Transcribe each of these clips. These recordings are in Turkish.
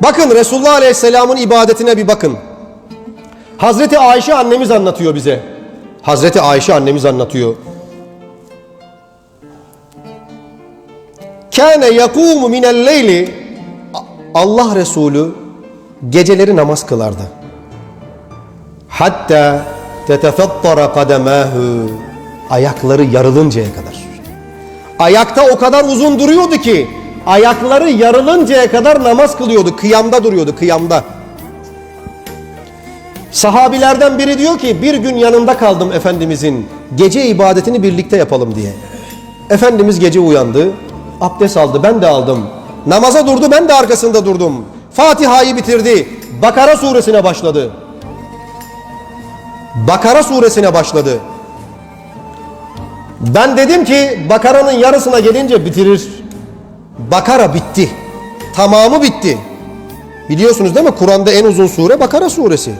Bakın Resulullah Aleyhisselam'ın ibadetine bir bakın. Hazreti Ayşe annemiz anlatıyor bize. Hazreti Ayşe annemiz anlatıyor. Kâne yakûmu minel leyli Allah Resulü geceleri namaz kılardı. Hatta tetefettara kademâhü ayakları yarılıncaya kadar. Ayakta o kadar uzun duruyordu ki ayakları yarılıncaya kadar namaz kılıyordu. Kıyamda duruyordu kıyamda. Sahabilerden biri diyor ki bir gün yanında kaldım Efendimizin gece ibadetini birlikte yapalım diye. Efendimiz gece uyandı, abdest aldı, ben de aldım. Namaza durdu, ben de arkasında durdum. Fatiha'yı bitirdi, Bakara suresine başladı. Bakara suresine başladı. Ben dedim ki Bakara'nın yarısına gelince bitirir. Bakara bitti. Tamamı bitti. Biliyorsunuz değil mi? Kur'an'da en uzun sure Bakara suresi.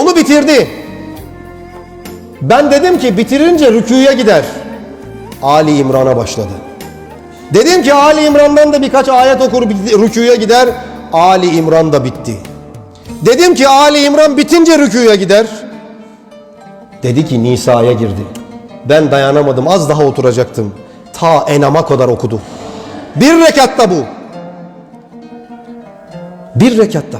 Onu bitirdi. Ben dedim ki bitirince rüküye gider. Ali İmran'a başladı. Dedim ki Ali İmran'dan da birkaç ayet okur rüküye gider. Ali İmran da bitti. Dedim ki Ali İmran bitince rüküye gider. Dedi ki Nisa'ya girdi. Ben dayanamadım az daha oturacaktım. Ta Enam'a kadar okudu. Bir rekatta bu. Bir rekatta.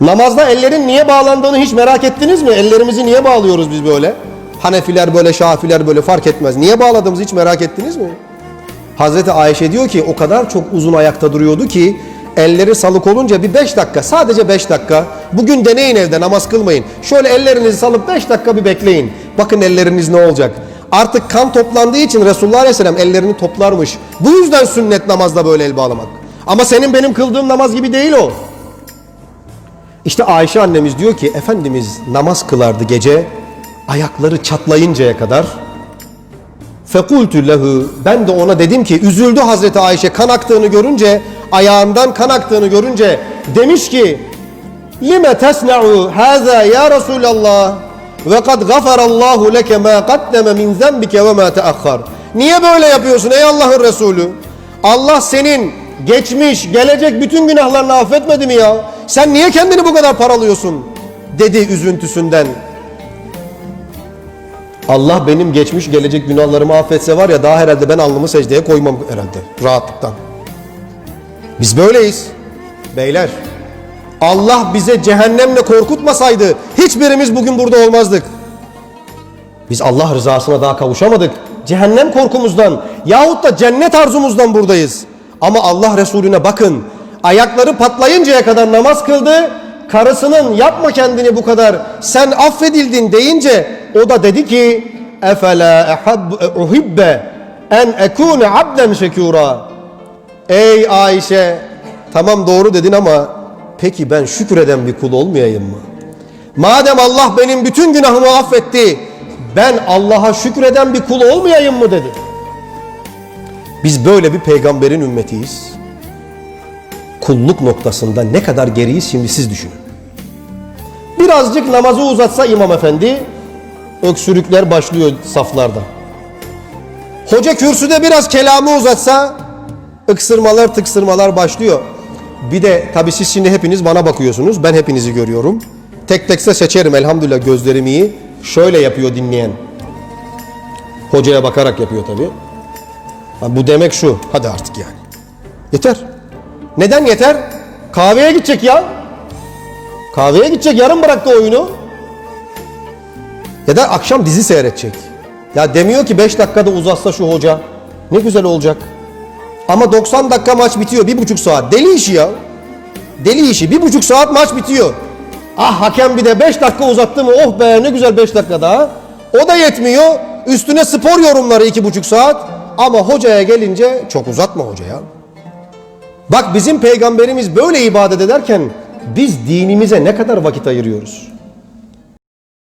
Namazda ellerin niye bağlandığını hiç merak ettiniz mi? Ellerimizi niye bağlıyoruz biz böyle? Hanefiler böyle, Şafiler böyle fark etmez. Niye bağladığımızı hiç merak ettiniz mi? Hazreti Ayşe diyor ki o kadar çok uzun ayakta duruyordu ki elleri salık olunca bir beş dakika sadece beş dakika bugün deneyin evde namaz kılmayın. Şöyle ellerinizi salıp beş dakika bir bekleyin. Bakın elleriniz ne olacak. Artık kan toplandığı için Resulullah Aleyhisselam ellerini toplarmış. Bu yüzden sünnet namazda böyle el bağlamak. Ama senin benim kıldığım namaz gibi değil o. İşte Ayşe annemiz diyor ki Efendimiz namaz kılardı gece ayakları çatlayıncaya kadar. Fekultü lehu ben de ona dedim ki üzüldü Hazreti Ayşe kan aktığını görünce ayağından kan aktığını görünce demiş ki lime tesna'u haza ya Resulallah ve kad gafarallahu leke ma qaddeme min zenbike ve ma teakhar. Niye böyle yapıyorsun ey Allah'ın Resulü? Allah senin geçmiş, gelecek bütün günahlarını affetmedi mi ya? Sen niye kendini bu kadar paralıyorsun? Dedi üzüntüsünden. Allah benim geçmiş gelecek günahlarımı affetse var ya daha herhalde ben alnımı secdeye koymam herhalde rahatlıktan. Biz böyleyiz beyler. Allah bize cehennemle korkutmasaydı hiçbirimiz bugün burada olmazdık. Biz Allah rızasına daha kavuşamadık. Cehennem korkumuzdan yahut da cennet arzumuzdan buradayız. Ama Allah Resulüne bakın. Ayakları patlayıncaya kadar namaz kıldı. Karısının yapma kendini bu kadar sen affedildin deyince o da dedi ki efela uhibbe en ekune abden şekura. Ey Ayşe tamam doğru dedin ama peki ben şükreden bir kul olmayayım mı? Madem Allah benim bütün günahımı affetti ben Allah'a şükreden bir kul olmayayım mı dedi. Biz böyle bir peygamberin ümmetiyiz. Kulluk noktasında ne kadar geriyiz şimdi siz düşünün. Birazcık namazı uzatsa imam efendi öksürükler başlıyor saflarda. Hoca kürsüde biraz kelamı uzatsa ıksırmalar tıksırmalar başlıyor. Bir de tabii siz şimdi hepiniz bana bakıyorsunuz. Ben hepinizi görüyorum. Tek tekse seçerim elhamdülillah gözlerim iyi. Şöyle yapıyor dinleyen. Hocaya bakarak yapıyor tabii. Ha, bu demek şu. Hadi artık yani. Yeter. Neden yeter? Kahveye gidecek ya. Kahveye gidecek. Yarın bıraktı oyunu. Ya da akşam dizi seyredecek. Ya demiyor ki 5 dakikada uzatsa şu hoca. Ne güzel olacak. Ama 90 dakika maç bitiyor. Bir buçuk saat. Deli işi ya. Deli işi. Bir buçuk saat maç bitiyor. Ah hakem bir de 5 dakika uzattı mı? Oh be ne güzel 5 dakika daha. O da yetmiyor. Üstüne spor yorumları iki buçuk saat. Ama hocaya gelince çok uzatma hoca ya. Bak bizim peygamberimiz böyle ibadet ederken biz dinimize ne kadar vakit ayırıyoruz?